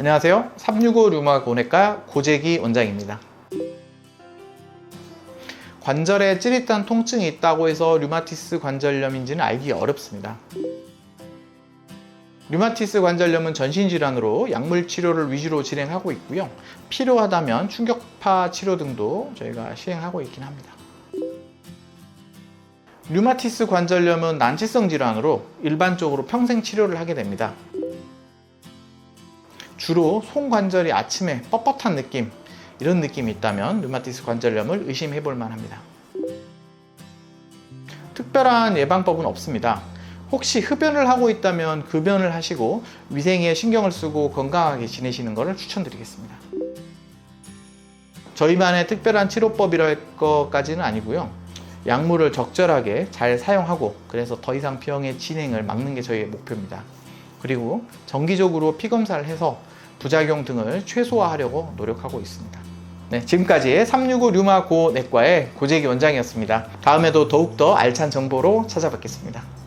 안녕하세요. 365 류마 고내과 고재기 원장입니다. 관절에 찌릿한 통증이 있다고 해서 류마티스 관절염인지는 알기 어렵습니다. 류마티스 관절염은 전신질환으로 약물 치료를 위주로 진행하고 있고요. 필요하다면 충격파 치료 등도 저희가 시행하고 있긴 합니다. 류마티스 관절염은 난치성 질환으로 일반적으로 평생 치료를 하게 됩니다. 주로 손 관절이 아침에 뻣뻣한 느낌, 이런 느낌이 있다면 류마티스 관절염을 의심해 볼 만합니다. 특별한 예방법은 없습니다. 혹시 흡연을 하고 있다면 급연을 하시고 위생에 신경을 쓰고 건강하게 지내시는 것을 추천드리겠습니다. 저희만의 특별한 치료법이랄 것까지는 아니고요. 약물을 적절하게 잘 사용하고 그래서 더 이상 병의 진행을 막는 게 저희의 목표입니다. 그리고 정기적으로 피 검사를 해서 부작용 등을 최소화하려고 노력하고 있습니다. 네, 지금까지 365 류마 고 내과의 고재기 원장이었습니다. 다음에도 더욱더 알찬 정보로 찾아뵙겠습니다.